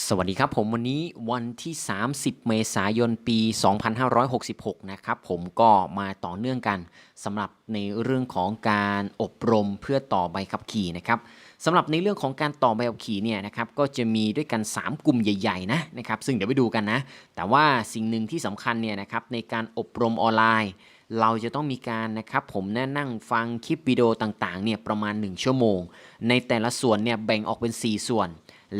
สวัสดีครับผมวันนี้วันที่ 30 เมษายนปี 2566 นะครับผมก็มาต่อเนื่องกันสำหรับในเรื่องของการอบรมเพื่อต่อใบขับขี่นะครับสำหรับในเรื่องของการต่อใบขับขี่เนี่ยนะครับก็จะมีด้วยกัน 3 กลุ่มใหญ่ๆนะนะครับซึ่งเดี๋ยวไปดูกันนะ แต่ว่าสิ่งหนึ่งที่สำคัญเนี่ยนะครับในการอบรมออนไลน์ เราจะต้องมีการนะครับผมแนะนั่งฟังคลิปวิดีโอต่างๆเนี่ยประมาณ 1 ชั่วโมง ในแต่ละส่วนเนี่ยแบ่งออกเป็น 4 ส่วน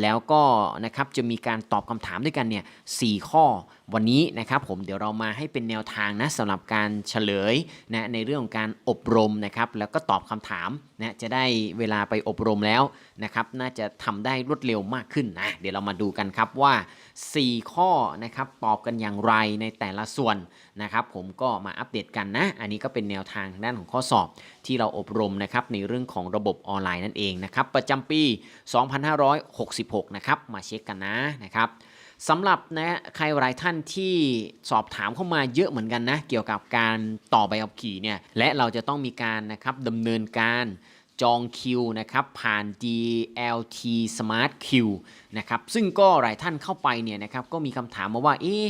แล้วก็นะครับจะมีการตอบคำถามด้วยกันเนี่ยสข้อวันนี้นะครับผมเดี๋ยวเรามาให้เป็นแนวทางนะสำหรับการเฉลยนะในเรื่องของการอบรมนะครับแล้วก็ตอบคำถามนะจะได้เวลาไปอบรมแล้วนะครับน่าจะทำได้รวดเร็วมากขึ้นนะเดี๋ยวเรามาดูกันครับว่า 4 ข้อนะครับตอบกันอย่างไรในแต่ละส่วนนะครับผมก็มาอัปเดตกันนะ อันนี้ก็เป็นแนวทางด้านของข้อสอบที่เราอบรมนะครับในเรื่องของระบบออนไลน์นั่นเองนะครับประจำปี66 นะครับ มาเช็คกันนะนะครับสำหรับนะใครหลายท่านที่สอบถามเข้ามาเยอะเหมือนกันนะ เกี่ยวกับการต่อใบขับขี่เนี่ย และเราจะต้องมีการนะครับดำเนินการจองคิวนะครับผ่าน DLT Smart Q นะครับซึ่งก็หลายท่านเข้าไปเนี่ยนะครับก็มีคำถามมาว่าเอ๊ะ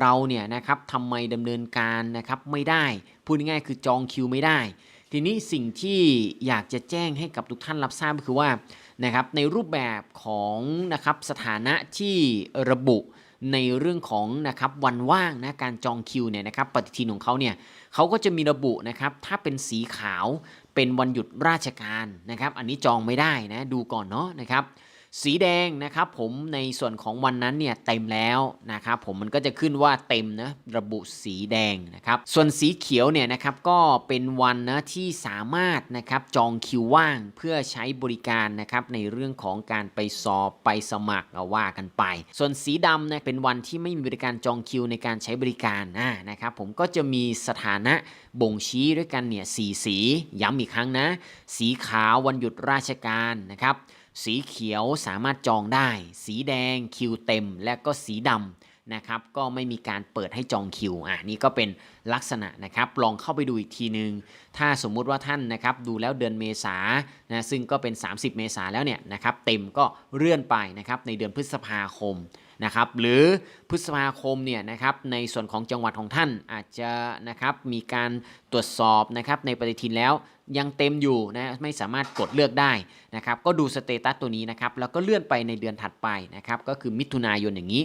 เราเนี่ยนะครับทำไมดำเนินการนะครับไม่ได้ พูดง่ายๆคือจองคิวไม่ได้ ทีนี้สิ่งที่อยากจะแจ้งให้กับทุกท่านรับทราบก็คือว่า นะครับในรูปแบบของนะครับสถานะที่ระบุในเรื่องของนะครับวันว่างนะการจองคิวเนี่ยนะครับปฏิทินของเขาเนี่ยเขาก็จะมีระบุนะครับถ้าเป็นสีขาวเป็นวันหยุดราชการนะครับ อันนี้จองไม่ได้นะดูก่อนเนาะนะครับ สีแดงนะครับผมในส่วนของวันนั้นเนี่ยเต็มแล้วนะครับผมมันก็จะขึ้นว่าเต็มนะระบุสีแดงนะครับส่วนสีเขียวเนี่ยนะครับก็เป็นวันนะที่สามารถนะครับจองคิวว่างเพื่อใช้บริการนะครับในเรื่องของการไปสอบไปสมัครว่ากันไป ส่วนสีดำเนี่ยเป็นวันที่ไม่มีบริการจองคิวในการใช้บริการนะนะครับผมก็จะมีสถานะบ่งชี้ด้วยกันเนี่ยสีสีย้ำอีกครั้งนะ สีขาววันหยุดราชการนะครับ สีเขียวสามารถจองได้ สีแดงคิวเต็ม และก็สีดำนะครับก็ไม่มีการเปิดให้จองคิวอะนี่ก็เป็นลักษณะนะครับลองเข้าไปดูอีกทีนึง ถ้าสมมุติว่าท่านนะครับดูแล้วเดือนเมษานะซึ่งก็เป็น 30 เมษาแล้วเนี่ยนะครับเต็มก็เลื่อนไปนะครับในเดือนพฤษภาคม นะครับหรือพฤษภาคมเนี่ยนะครับในส่วนของจังหวัดของท่านอาจจะนะครับมีการตรวจสอบนะครับในปฏิทินแล้วยังเต็มอยู่นะไม่สามารถกดเลือกได้นะครับก็ดูสเตตัสตัวนี้นะครับแล้วก็เลื่อนไปในเดือนถัดไปนะครับก็คือมิถุนายนอย่างนี้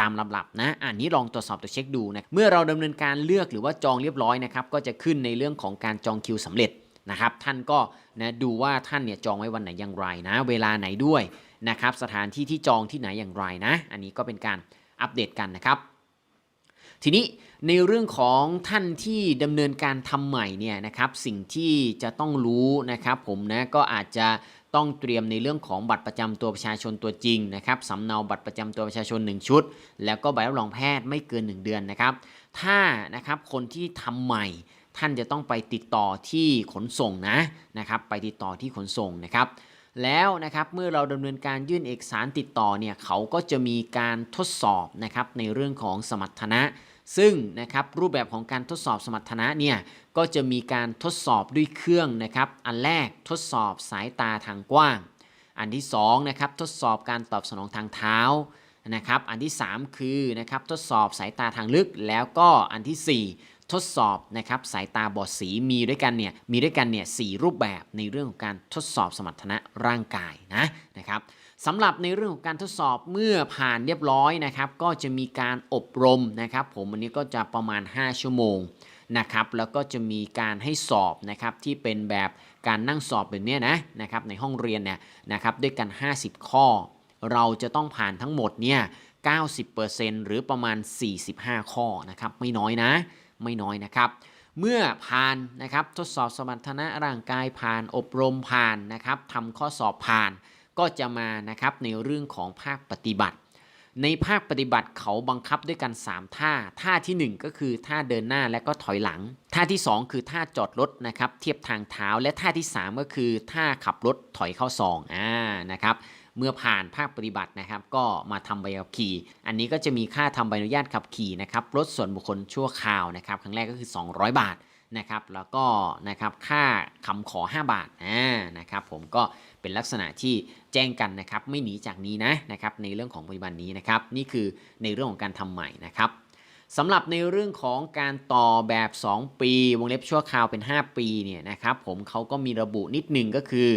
ตามลำดับนะอันนี้ลองตรวจสอบตัวเช็คดูนะเมื่อเราดำเนินการเลือกหรือว่าจองเรียบร้อยนะครับก็จะขึ้นในเรื่องของการจองคิวสำเร็จนะครับท่านก็นะดูว่าท่านเนี่ยจองไว้วันไหนอย่างไรนะ เวลาไหนด้วย นะครับสถานที่ที่จองที่ไหนอย่างไรนะ อันนี้ก็เป็นการอัปเดตกันนะครับ ทีนี้ในเรื่องของท่านที่ดำเนินการทำใหม่เนี่ยนะครับสิ่งที่จะต้องรู้นะครับผมนะก็อาจจะต้องเตรียมในเรื่องของบัตรประจำตัวประชาชนตัวจริงนะครับสำเนาบัตรประจำตัวประชาชน 1 ชุด แล้วก็ใบรับรองแพทย์ไม่เกิน 1 เดือนนะครับ ถ้านะครับคนที่ทำใหม่ท่านจะต้องไปติดต่อที่ขนส่งนะนะครับ ไปติดต่อที่ขนส่งนะครับ แล้วนะครับเมื่อเราดำเนินการยื่นเอกสารติดต่อเนี่ยเขาก็จะมีการทดสอบนะครับในเรื่องของสมรรถนะ ซึ่งนะครับรูปแบบของการทดสอบสมรรถนะเนี่ยก็จะมีการทดสอบด้วยเครื่องนะครับอันแรกทดสอบสายตาทางกว้าง อันที่2นะครับทดสอบการตอบสนองทางเท้านะครับอันที่ 3 คือนะครับทดสอบสายตาทางลึกแล้วก็อันทีสี่4 ทดสอบนะครับสายตาบอดสีมีด้วยกันเนี่ยมีด้วยกันเนี่ยสรูปแบบในเรื่องของการทดสอบสมรรถนะร่างกายนะนะครับสำหรับในเรื่องของการทดสอบเมื่อผ่านเรียบร้อยนะครับ ก็จะมีการอบรมนะครับผมอันนี้ก็จะประมาณ 5 ชั่วโมงนะครับแล้วก็จะมีการให้สอบนะครับที่เป็นแบบการนั่งสอบแบบนี้นะนะครับในห้องเรียนเนี่ยนะครับด้วยกัน 50 ข้อ เราจะต้องผ่านทั้งหมดเนี่ย90%หรือประมาณ 45 ข้อนะครับไม่น้อยนะ ไม่น้อยนะครับ เมื่อผ่านนะครับทดสอบสมรรถนะร่างกายผ่านอบรมผ่านนะครับทำข้อสอบผ่าน ก็จะมานะครับในเรื่องของภาคปฏิบัติ ในภาคปฏิบัติเขาบังคับด้วยกัน 3 ท่า ท่าทีหนึ่1 ก็คือท่าเดินหน้าและก็ถอยหลัง ท่าที่ 2 คือท่าจอดรถนะครับเทียบทางเท้าและท่าที่ 3 ก็คือท่าขับรถถอยเข้าซองอ่านะครับ เมื่อผ่านภาคปฏิบัตินะครับ ก็มาทำใบขับขี่ อันนี้ก็จะมีค่าทำใบอนุญาตขับขี่นะครับรถส่วนบุคคลชั่วคราวนะครับ ครั้งแรกก็คือ 200 บาทนะครับ แล้วก็นะครับค่าคำขอ 5 บาทอ่านะครับ ผมก็เป็นลักษณะที่แจ้งกันนะครับ ไม่หนีจากนี้นะนะครับ ในเรื่องของปัจจุบันนี้นะครับ นี่คือในเรื่องของการทำใหม่นะครับสำหรับในเรื่องของการต่อแบบ 2 ปี วงเล็บชั่วคราวเป็น 5 ปีเนี่ยนะครับ ผมเขาก็มีระบุนิดหนึ่งก็คือ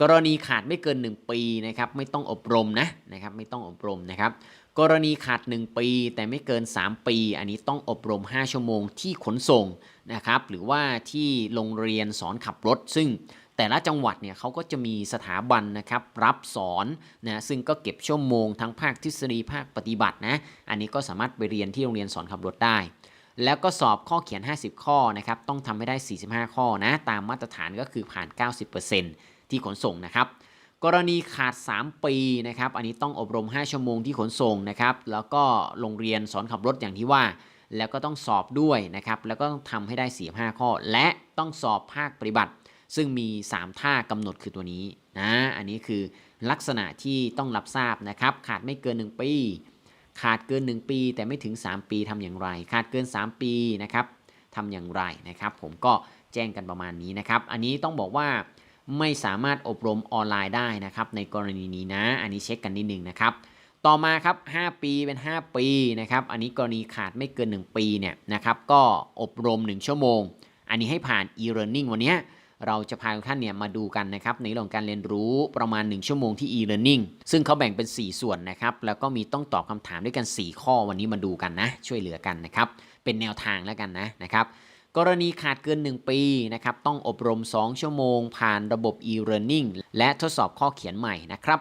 กรณีขาดไม่เกิน 1 ปีนะครับไม่ต้องอบรมนะนะครับไม่ต้องอบรมนะครับกรณีขาด 1 ปี แต่ไม่เกิน 3 ปี อันนี้ต้องอบรม 5 ชั่วโมงที่ขนส่งนะครับหรือว่าที่โรงเรียนสอนขับรถ ซึ่งแต่ละจังหวัดเนี่ยเขาก็จะมีสถาบันนะครับรับสอนนะซึ่งก็เก็บชั่วโมงทั้งภาคทฤษฎีภาคปฏิบัตินะอันนี้ก็สามารถไปเรียนที่โรงเรียนสอนขับรถได้ แล้วก็สอบข้อเขียน 50 ข้อนะครับต้องทำให้ได้ 45 ข้อนะตามมาตรฐานก็คือผ่าน 90% ที่ขนส่งนะครับ กรณีขาด 3 ปีนะครับ อันนี้ต้องอบรม 5 ชั่วโมงที่ขนส่งนะครับ แล้วก็โรงเรียนสอนขับรถอย่างที่ว่า แล้วก็ต้องสอบด้วยนะครับ แล้วก็ต้องทำให้ได้ 45 ข้อ และต้องสอบภาคปฏิบัติ ซึ่งมี 3 ท่ากำหนดคือตัวนี้นะ อันนี้คือลักษณะที่ต้องรับทราบนะครับ ขาดไม่เกิน 1 ปี ขาดเกิน 1 ปี แต่ไม่ถึง 3 ปีทำอย่างไร ขาดเกิน 3 ปีนะครับทำอย่างไรนะครับ ผมก็แจ้งกันประมาณนี้นะครับ อันนี้ต้องบอกว่า ไม่สามารถอบรมออนไลน์ได้นะครับในกรณีนี้นะ อันนี้เช็คกันนิดหนึ่งนะครับ ต่อมาครับ 5 ปีเป็น 5 ปีนะครับอันนี้กรณีขาดไม่เกิน 1 ปีเนี่ยนะครับก็อบรม 1 ชั่วโมง อันนี้ให้ผ่าน e-learning วันนี้เราจะพาทุกท่านเนี่ยมาดูกันนะครับในเรื่องของการเรียนรู้ประมาณ 1 ชั่วโมงที่ e-learning ซึ่งเขาแบ่งเป็น 4 ส่วนนะครับแล้วก็มีต้องตอบคำถามด้วยกัน 4 ข้อวันนี้มาดูกันนะช่วยเหลือกันนะครับเป็นแนวทางแล้วกันนะนะครับ กรณีขาดเกิน 1 ปีนะครับต้องอบรม 2 ชั่วโมง ผ่านระบบ e-learning และทดสอบข้อเขียนใหม่นะครับ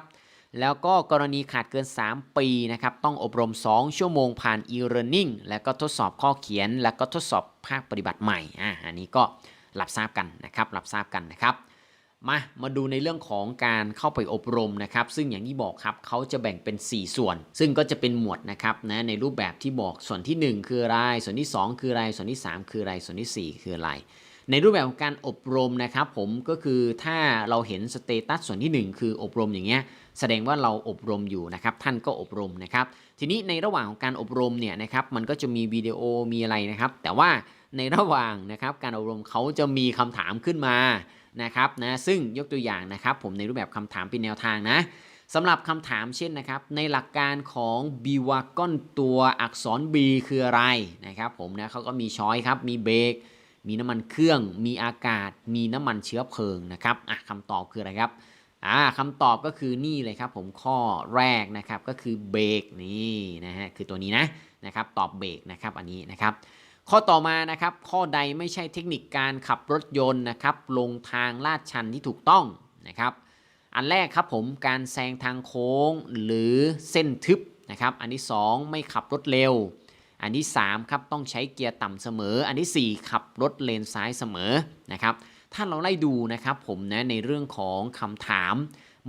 แล้วก็กรณีขาดเกิน 3 ปีนะครับต้องอบรม 2 ชั่วโมงผ่าน e-learning แล้วก็ทดสอบข้อเขียน แล้วก็ทดสอบภาคปฏิบัติใหม่อ่าอันนี้ก็รับทราบกันนะครับรับทราบกันนะครับ มามาดูในเรื่องของการเข้าไปอบรมนะครับ ซึ่งอย่างที่บอกครับเขาจะแบ่งเป็น 4 ส่วน ซึ่งก็จะเป็นหมวดนะครับนะในรูปแบบที่บอกส่วนที่ 1 คืออะไร ส่วนที่ 2 คืออะไร ส่วนที่ 3 คืออะไร ส่วนทีสี่ 4 คืออะไร ในรูปแบบของการอบรมนะครับ ผมก็คือถ้าเราเห็นสเตตัสส่วนที่ 1 คืออบรมอย่างเงี้ยแสดงว่าเราอบรมอยู่นะครับ ท่านก็อบรมนะครับ ทีนี้ในระหว่างของการอบรมเนี่ยนะครับมันก็จะมีวิดีโอมีอะไรนะครับ แต่ว่าในระหว่างนะครับการอบรมเขาจะมีคำถามขึ้นมา นะครับนะซึ่งยกตัวอย่างนะครับ ผมในรูปแบบคำถามเป็นแนวทางนะสำหรับคำถามเช่นนะครับ ในหลักการของ b w a g o n ตัวอักษร B คืออะไรนะครับผมนะเขาก็มีช้อยครับ มีเบรกมีน้ำมันเครื่อง มีอากาศ มีน้ำมันเชื้อเพลิงนะครับอะคำตอบคืออะไรครับอ่าคำตอบก็คือนี่เลยครับผมข้อแรกนะครับก็คือเบรกนี่นะฮะคือตัวนี้นะนะครับตอบเบรกนะครับอันนี้นะครับ ข้อต่อมานะครับข้อใดไม่ใช่เทคนิคการขับรถยนต์นะครับลงทางลาดชันที่ถูกต้องนะครับอันแรกครับผมการแซงทางโค้งหรือเส้นทึบนะครับอันที่ 2 ไม่ขับรถเร็ว อันที่3ครับต้องใช้เกียร์ต่ำเสมอ อันทีสี่ 4 ขับรถเลนซ้ายเสมอนะครับ ถ้าเราไล่ดูนะครับผมนะในเรื่องของคำถาม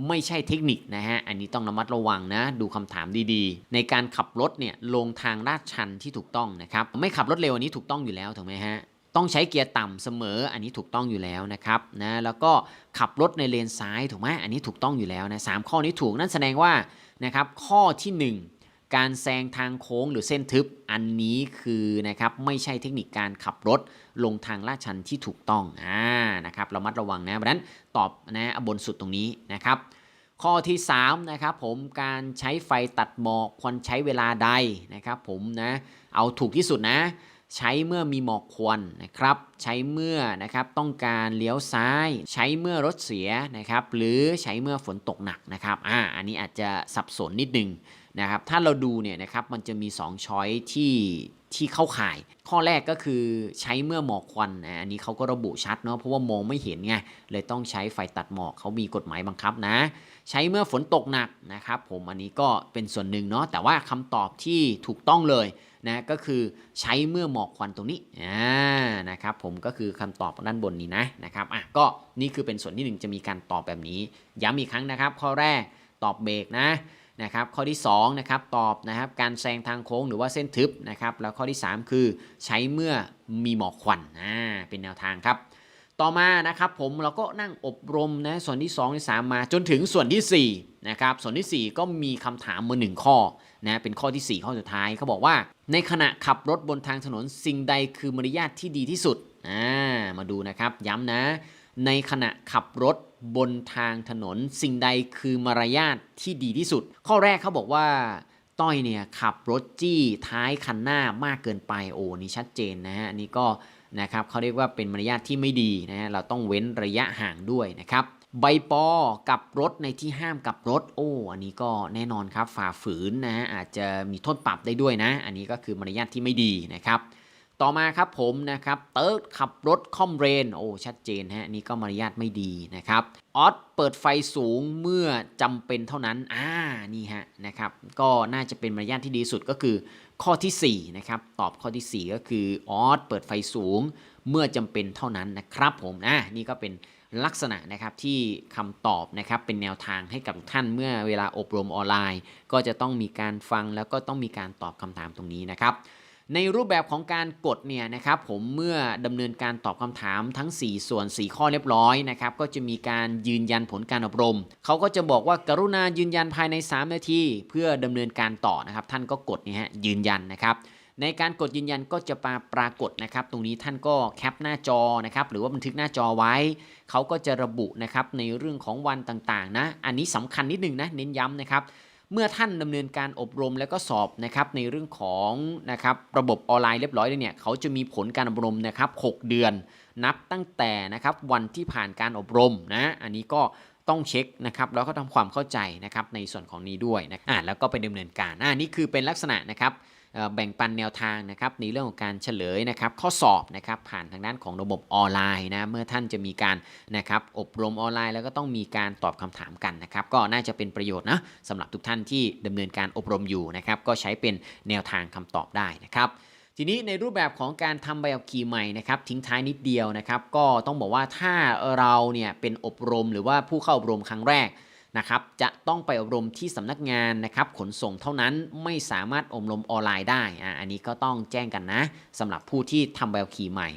ไม่ใช่เทคนิคนะฮะ อันนี้ต้องระมัดระวังนะ ดูคำถามดีๆ ในการขับรถเนี่ยลงทางลาดชันที่ถูกต้องนะครับ ไม่ขับรถเร็วอันนี้ถูกต้องอยู่แล้วถูกไหมฮะ ต้องใช้เกียร์ต่ำเสมอ อันนี้ถูกต้องอยู่แล้วนะครับนะ แล้วก็ขับรถในเลนซ้ายถูกไหมอันนี้ถูกต้องอยู่แล้วนะสามข้อนี้ถูกนั่นแสดงว่านะครับข้อที่ 1 การแซงทางโค้งหรือเส้นทึบอันนี้คือนะครับไม่ใช่เทคนิคการขับรถลงทางลาดชันที่ถูกต้องอ่านะครับเระมัดระวังนะเพราะฉะนั้นตอบนะบนสุดตรงนี้นะครับ ข้อที่3นะครับผมการใช้ไฟตัดหมอกควรใช้เวลาใดนะครับผมนะเอาถูกที่สุดนะใช้เมื่อมีหมอกควันนะครับใช้เมื่อนะครับต้องการเลี้ยวซ้าย ใช้เมื่อรถเสียนะครับหรือใช้เมื่อฝนตกหนักนะครับอ่าอันนี้อาจจะสับสนนิดนึง นะครับถ้าเราดูเนี่ยนะครับมันจะมี 2 ช้อยที่ที่เข้าข่าย ข้อแรกก็คือใช้เมื่อหมอกควันนะอันนี้เขาก็ระบุชัดเนาะเพราะว่ามองไม่เห็นไงเลยต้องใช้ไฟตัดหมอกเขามีกฎหมายบังคับนะ ใช้เมื่อฝนตกหนักนะครับผมอันนี้ก็เป็นส่วนหนึ่งเนาะแต่ว่าคำตอบที่ถูกต้องเลยนะก็คือใช้เมื่อหมอกควันตรงนี้นะครับผมก็คือคำตอบด้านบนนี้นะนะครับอะก็นี่คือเป็นส่วนที่หนึ่งจะมีการตอบแบบนี้ย้ำอีกครั้งนะครับ ข้อแรกตอบเบรกนะ นะครับข้อที่2นะครับตอบนะครับการแซงทางโค้งหรือว่าเส้นทึบนะครับแล้วข้อที่ 3 คือใช้เมื่อมีหมอกควันอ่าเป็นแนวทางครับ ต่อมานะครับผมเราก็นั่งอบรมนะส่วนที่2ที่3มาจนถึงส่วนที่4นะครับส่วนที่ 4 ก็มีคำถามมาหนึ่งข้อนะเป็นข้อที่ 4 ข้อสุดท้ายเขาบอกว่า ในขณะขับรถบนทางถนนสิ่งใดคือมารยาทที่ดีที่สุดอ่ามาดูนะครับย้ำนะ ในขณะขับรถ บนทางถนนสิ่งใดคือมารยาทที่ดีที่สุด ข้อแรกเขาบอกว่าต้อยเนี่ยขับรถจี้ท้ายคันหน้ามากเกินไปโอ้นี่ชัดเจนนะฮะนนี้ก็นะครับเขาเรียกว่าเป็นมารยาทที่ไม่ดีนะฮะเราต้องเว้นระยะห่างด้วยนะครับใบปอกับรถในที่ห้ามกับรถ โอ้อันนี้ก็แน่นอนครับฝ่าฝืนนะฮะอาจจะมีโทษปรับได้ด้วยนะ อันนี้ก็คือมารยาทที่ไม่ดีนะครับ ต่อมาครับผมนะครับเติร์ดขับรถคอมเรนโอ้ชัดเจนฮะนี่ก็มารยาทไม่ดีนะครับออสเปิดไฟสูงเมื่อจำเป็นเท่านั้นอ่านี่ฮะนะครับก็น่าจะเป็นมารยาทที่ดีสุดก็คือข้อที่4นะครับตอบข้อทีสี่4 ก็คือออสเปิดไฟสูงเมื่อจำเป็นเท่านั้นนะครับผมอ่านี่ก็เป็นลักษณะนะครับที่คำตอบนะครับเป็นแนวทางให้กับทุกท่านเมื่อเวลาอบรมออนไลน์ ก็จะต้องมีการฟังแล้วก็ต้องมีการตอบคำถามตรงนี้นะครับ ในรูปแบบของการกดเนี่ยนะครับผมเมื่อดำเนินการตอบคำถามทั้ง 4 ส่วน 4 ข้อเรียบร้อยนะครับก็จะมีการยืนยันผลการอบรม เขาก็จะบอกว่ากรุณายืนยันภายใน 3 นาที เพื่อดำเนินการต่อนะครับท่านก็กดเนี่ยฮะยืนยันนะครับในการกดยืนยันก็จะปาปรากฏนะครับ ตรงนี้ท่านก็แคปหน้าจอนะครับ หรือว่าบันทึกหน้าจอไว้ เขาก็จะระบุนะครับในเรื่องของวันต่างๆนะ อันนี้สำคัญนิดนึงนะ เน้นย้ำนะครับ เมื่อท่านดำเนินการอบรมแล้วก็สอบนะครับในเรื่องของนะครับระบบออนไลน์เรียบร้อยเลยเนี่ยเขาจะมีผลการอบรมนะครับ6เดือน นับตั้งแต่นะครับวันที่ผ่านการอบรมนะอันนี้ก็ต้องเช็คนะครับแล้วก็ทำความเข้าใจนะครับในส่วนของนี้ด้วยนะอ่าแล้วก็ไปดำเนินการอ่านี่คือเป็นลักษณะนะครับ แบ่งปันแนวทางนะครับในเรื่องของการเฉลยนะครับข้อสอบนะครับผ่านทางด้านของระบบออนไลน์นะเมื่อท่านจะมีการนะครับอบรมออนไลน์แล้วก็ต้องมีการตอบคำถามกันนะครับก็น่าจะเป็นประโยชน์นะสำหรับทุกท่านที่ดำเนินการอบรมอยู่นะครับก็ใช้เป็นแนวทางคำตอบได้นะครับทีนี้ในรูปแบบของการทำใบขับขี่ใหม่นะครับทิ้งท้ายนิดเดียวนะครับ ก็ต้องบอกว่าถ้าเราเนี่ยเป็นอบรมหรือว่าผู้เข้าอบรมครั้งแรก นะครับจะต้องไปอบรมที่สำนักงานนะครับขนส่งเท่านั้นไม่สามารถอบรมออนไลน์ได้อ่าอันนี้ก็ต้องแจ้งกันนะสำหรับผู้ที่ทำใบขับขี่ใหม่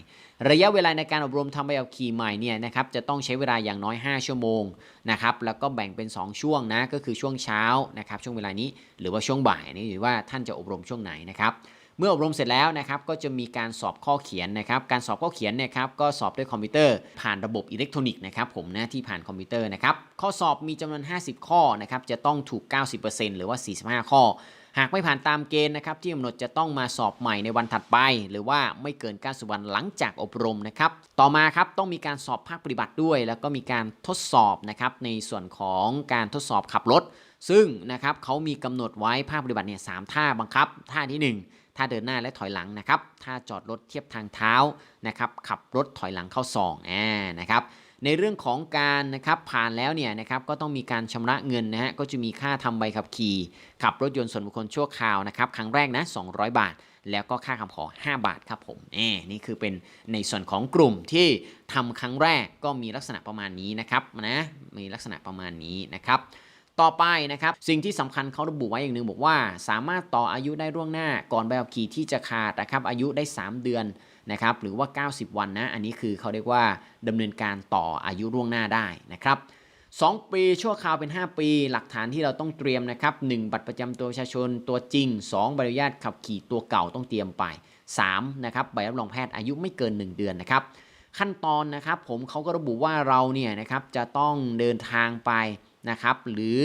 ระยะเวลาในการอบรมทำใบขับขี่ใหม่เนี่ยนะครับจะต้องใช้เวลาอย่างน้อย 5 ชั่วโมงนะครับแล้วก็แบ่งเป็น 2 ช่วงนะก็คือช่วงเช้านะครับช่วงเวลานี้หรือว่าช่วงบ่ายนนี่หรือว่าท่านจะอบรมช่วงไหนนะครับ เมื่ออบรมเสร็จแล้วนะครับก็จะมีการสอบข้อเขียนนะครับการสอบข้อเขียนเนี่ยครับก็สอบด้วยคอมพิวเตอร์ ผ่านระบบอิเล็กทรอนิกส์นะครับผมนะที่ผ่านคอมพิวเตอร์นะครับข้อสอบมีจำนวน 50 ข้อนะครับจะต้องถูก 90%หรือว่า 45 ข้อ หากไม่ผ่านตามเกณฑ์นะครับที่กำหนดจะต้องมาสอบใหม่ในวันถัดไป หรือว่าไม่เกิน 90 วันหลังจากอบรมนะครับต่อมาครับต้องมีการสอบภาคปฏิบัติด้วย แล้วก็มีการทดสอบนะครับในส่วนของการทดสอบขับรถ ซึ่งนะครับเขามีกำหนดไว้ภาคปฏิบัติเนี่ยสามท่าบังคับ ท่าที่ 1 ท่าเดินหน้าและถอยหลังนะครับท่าจอดรถเทียบทางเท้านะครับ ขับรถถอยหลังเข้าซองอ่านะครับ ในเรื่องของการนะครับผ่านแล้วเนี่ยนะครับก็ต้องมีการชำระเงินนะฮะก็จะมีค่าทำใบขับขี่ ขับรถยนต์ส่วนบุคคลชั่วคราวนะครับครั้งแรกนะ200 บาท แล้วก็ค่าคำขอ 5 บาทครับผมเอนี่คือเป็นในส่วนของกลุ่มที่ทำครั้งแรกก็มีลักษณะประมาณนี้นะครับนะมีลักษณะประมาณนี้นะครับ ต่อไปนะครับ สิ่งที่สำคัญเขาระบุไว้อย่างหนึ่งบอกว่า สามารถต่ออายุได้ล่วงหน้าก่อนใบขับขี่ที่จะขาดนะครับอายุได้ 3 เดือนนะครับหรือว่า 90 วันนะอันนี้คือเขาเรียกว่าดำเนินการต่ออายุล่วงหน้าได้นะครับ2 ปีชั่วคราวเป็น 5 ปี หลักฐานที่เราต้องเตรียมนะครับ 1 บัตรประจำตัวประชาชนตัวจริง 2 ใบอนุญาตขับขี่ตัวเก่าต้องเตรียมไป 3 นะครับใบรับรองแพทย์อายุไม่เกิน 1 เดือนนะครับ ขั้นตอนนะครับผมเขาก็ระบุว่าเราเนี่ยนะครับจะต้องเดินทางไป นะครับหรือ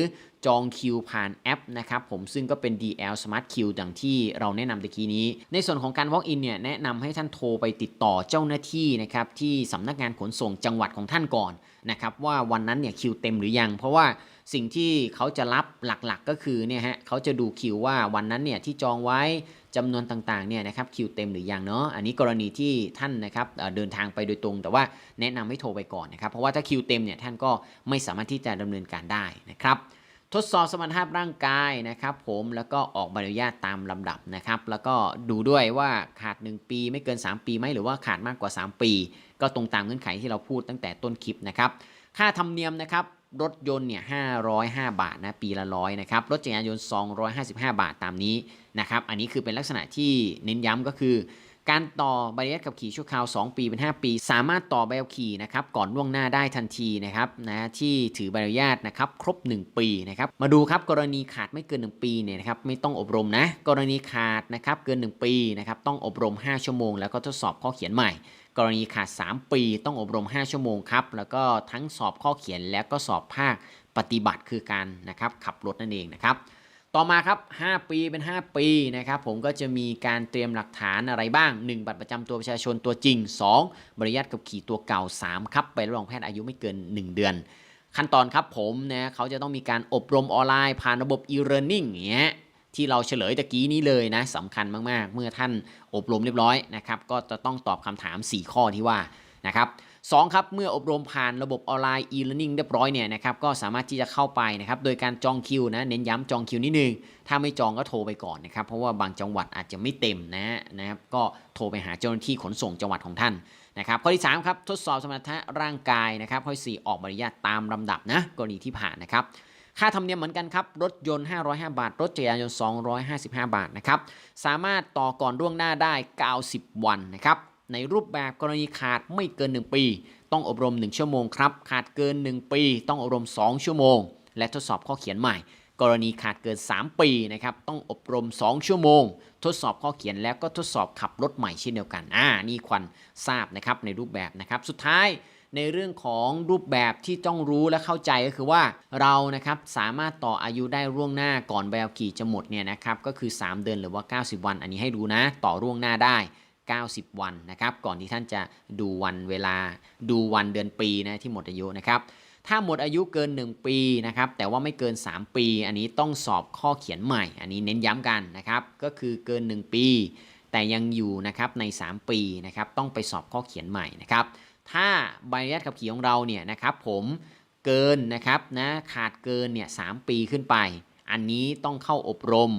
จองคิวผ่านแอปนะครับผมซึ่งก็เป็น DL Smart Q ดังที่เราแนะนำตะกี้นี้ ในส่วนของการ Walk in เนี่ยแนะนำให้ท่านโทรไปติดต่อเจ้าหน้าที่นะครับที่สำนักงานขนส่งจังหวัดของท่านก่อนนะครับว่าวันนั้นเนี่ยคิวเต็มหรือยัง เพราะว่าสิ่งที่เขาจะรับหลักๆก็คือเนี่ยฮะเขาจะดูคิวว่าวันนั้นเนี่ยที่จองไว้ จำนวนต่างๆเนี่ยนะครับคิวเต็มหรือยังเนาะอันนี้กรณีที่ท่านนะครับเดินทางไปโดยตรง แต่ว่าแนะนำให้โทรไปก่อนนะครับเพราะว่าถ้าคิวเต็มเนี่ยท่านก็ไม่สามารถที่จะดำเนินการได้นะครับทดสอบสมรรถภาพร่างกายนะครับผมแล้วก็ออกใบอนุญาตตามลำดับนะครับ แล้วก็ดูด้วยว่าขาด 1 ปีไม่เกิน 3 ปีไหมหรือว่าขาดมากกว่า 3 ปี ก็ตรงตามเงื่อนไขที่เราพูดตั้งแต่ต้นคลิปนะครับค่าธรรมเนียมนะครับ รถยนต์เนี่ย505 บาทนะปีละร้อยนะครับรถจักรยานยนต์ 255 บาทตามนี้นะครับอันนี้คือเป็นลักษณะที่เน้นย้ำก็คือ การต่อใบอนุญาตขับขี่ชั่วคราว 2 ปีเป็น 5 ปี สามารถต่อใบขับขี่นะครับก่อนล่วงหน้าได้ทันทีนะครับนะที่ถือใบอนุญาตนะครับครบ 1 ปีนะครับมาดูครับกรณีขาดไม่เกิน 1 ปีเนี่ยนะครับไม่ต้องอบรมนะกรณีขาดนะครับเกิน 1 ปีนะครับต้องอบรม 5 ชั่วโมง แล้วก็ทดสอบข้อเขียนใหม่ กรณีขาด 3 ปีต้องอบรม 5 ชั่วโมงครับแล้วก็ทั้งสอบข้อเขียนแล้วก็สอบภาคปฏิบัติคือการนะครับขับรถนั่นเองนะครับ ต่อมาครับ 5 ปีเป็น 5 ปีนะครับผมก็จะมีการเตรียมหลักฐานอะไรบ้าง 1 บัตรประจำตัวประชาชนตัวจริง 2 บริยัติกับขี่ตัวเก่า 3 ครับ ไปรับรองแพทย์อายุไม่เกิน 1 เดือน ขั้นตอนครับผมนะเขาจะต้องมีการอบรมออนไลน์ผ่านระบบ e-learning อย่างเงี้ยที่เราเฉลยตะกี้นี้เลยนะสำคัญมาก ๆ เมื่อท่านอบรมเรียบร้อยนะครับก็จะต้องตอบคำถาม 4 ข้อที่ว่านะครับ สองครับเมื่ออบรมผ่านระบบออนไลน์ e-learning เรียบร้อยเนี่ยนะครับก็สามารถที่จะเข้าไปนะครับโดยการจองคิวนะเน้นย้ำจองคิวนิดนึง ถ้าไม่จองก็โทรไปก่อนนะครับเพราะว่าบางจังหวัดอาจจะไม่เต็มนะนะครับก็โทรไปหาเจ้าหน้าที่ขนส่งจังหวัดของท่านนะครับข้อที่ 3 ครับ ทดสอบสมรรถนะร่างกายนะครับข้อที่สี่ออกใบอนุญาตตามลำดับนะกรณีที่ผ่านนะครับค่าธรรมเนียมเหมือนกันครับ รถยนต์ 505 บาท รถจักรยานยนต์ 255 บาทนะครับ สามารถต่อก่อนล่วงหน้าได้ 90 วันนะครับ ในรูปแบบกรณีขาดไม่เกิน 1 ปี ต้องอบรม 1 ชั่วโมงครับ ขาดเกิน 1 ปี ต้องอบรม 2 ชั่วโมง และทดสอบข้อเขียนใหม่ กรณีขาดเกิน 3 ปีนะครับต้องอบรม 2 ชั่วโมง ทดสอบข้อเขียนแล้วก็ทดสอบขับรถใหม่เช่นเดียวกันอ่านี่ควันทราบนะครับในรูปแบบนะครับสุดท้ายในเรื่องของรูปแบบที่ต้องรู้และเข้าใจก็คือว่าเรานะครับสามารถต่ออายุได้ล่วงหน้าก่อนใบขับขี่จะหมดเนี่ยนะครับก็คือ 3 เดือนหรือว่า 90 วัน อันนี้ให้ดูนะ ต่อล่วงหน้าได้ 90 วันนะครับก่อนที่ท่านจะดูวันเวลาดูวันเดือนปีนะที่หมดอายุนะครับถ้าหมดอายุเกิน 1 ปีนะครับแต่ว่าไม่เกิน 3 ปี อันนี้ต้องสอบข้อเขียนใหม่ อันนี้เน้นย้ำกันนะครับก็คือเกิน 1 ปี แต่ยังอยู่นะครับใน 3 ปีนะครับต้องไปสอบข้อเขียนใหม่นะครับถ้าใบอนุญาตขับขี่ของเราเนี่ยนะครับผมเกินนะครับนะขาดเกินเนี่ยสปีขึ้นไป อันนี้ต้องเข้าอบรม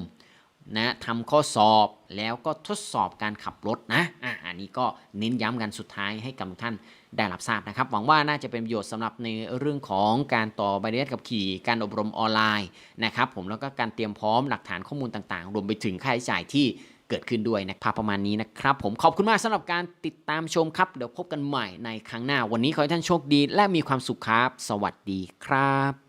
นะทำข้อสอบแล้วก็ทดสอบการขับรถนะอะอันนี้ก็เน้นย้ำกันสุดท้ายให้กับทุกท่านได้รับทราบนะครับ หวังว่าน่าจะเป็นประโยชน์สำหรับในเรื่องของการต่อใบอนุญาตขับขี่ การอบรมออนไลน์นะครับผมแล้วก็การเตรียมพร้อมหลักฐานข้อมูลต่างๆ รวมไปถึงค่าใช้จ่ายที่เกิดขึ้นด้วยนะครับประมาณนี้นะครับผมขอบคุณมากสำหรับการติดตามชมครับ เดี๋ยวพบกันใหม่ในครั้งหน้า วันนี้ขอให้ท่านโชคดี และมีความสุขครับ สวัสดีครับ